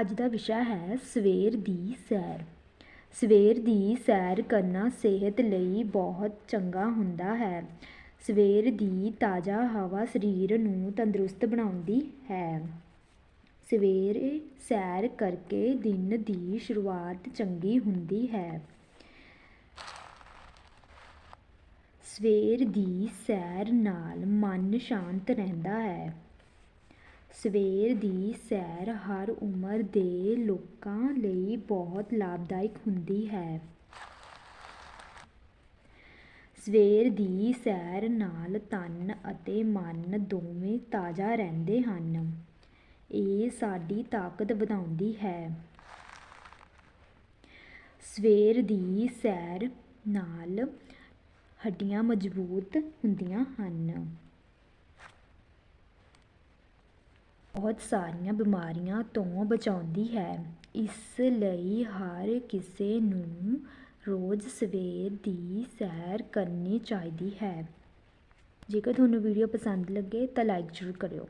ਅੱਜ ਦਾ ਵਿਸ਼ਾ ਹੈ ਸਵੇਰ ਦੀ ਸੈਰ। ਸਵੇਰ ਦੀ ਸੈਰ ਕਰਨਾ ਸਿਹਤ ਲਈ ਬਹੁਤ ਚੰਗਾ ਹੁੰਦਾ ਹੈ। ਸਵੇਰ ਦੀ ਤਾਜ਼ਾ ਹਵਾ ਸਰੀਰ ਨੂੰ ਤੰਦਰੁਸਤ ਬਣਾਉਂਦੀ ਹੈ। ਸਵੇਰੇ ਸੈਰ ਕਰਕੇ ਦਿਨ ਦੀ ਸ਼ੁਰੂਆਤ ਚੰਗੀ ਹੁੰਦੀ ਹੈ। ਸਵੇਰ ਦੀ ਸੈਰ ਨਾਲ ਮਨ ਸ਼ਾਂਤ ਰਹਿੰਦਾ ਹੈ। ਸਵੇਰ ਦੀ ਸੈਰ ਹਰ ਉਮਰ ਦੇ ਲੋਕਾਂ ਲਈ ਬਹੁਤ ਲਾਭਦਾਇਕ ਹੁੰਦੀ ਹੈ। ਸਵੇਰ ਦੀ ਸੈਰ ਨਾਲ ਤਨ ਅਤੇ ਮਨ ਦੋਵੇਂ ਤਾਜ਼ਾ ਰਹਿੰਦੇ ਹਨ। ਇਹ ਸਾਡੀ ਤਾਕਤ ਵਧਾਉਂਦੀ ਹੈ। ਸਵੇਰ ਦੀ ਸੈਰ ਨਾਲ ਹੱਡੀਆਂ ਮਜ਼ਬੂਤ ਹੁੰਦੀਆਂ ਹਨ। ਬਹੁਤ ਸਾਰੀਆਂ ਬਿਮਾਰੀਆਂ ਤੋਂ ਬਚਾਉਂਦੀ ਹੈ। ਇਸ ਲਈ ਹਰ ਕਿਸੇ ਨੂੰ ਰੋਜ਼ ਸਵੇਰ ਦੀ ਸੈਰ ਕਰਨੀ ਚਾਹੀਦੀ ਹੈ। ਜੇਕਰ ਤੁਹਾਨੂੰ ਵੀਡੀਓ ਪਸੰਦ ਲੱਗੇ ਤਾਂ ਲਾਈਕ ਜ਼ਰੂਰ ਕਰਿਓ।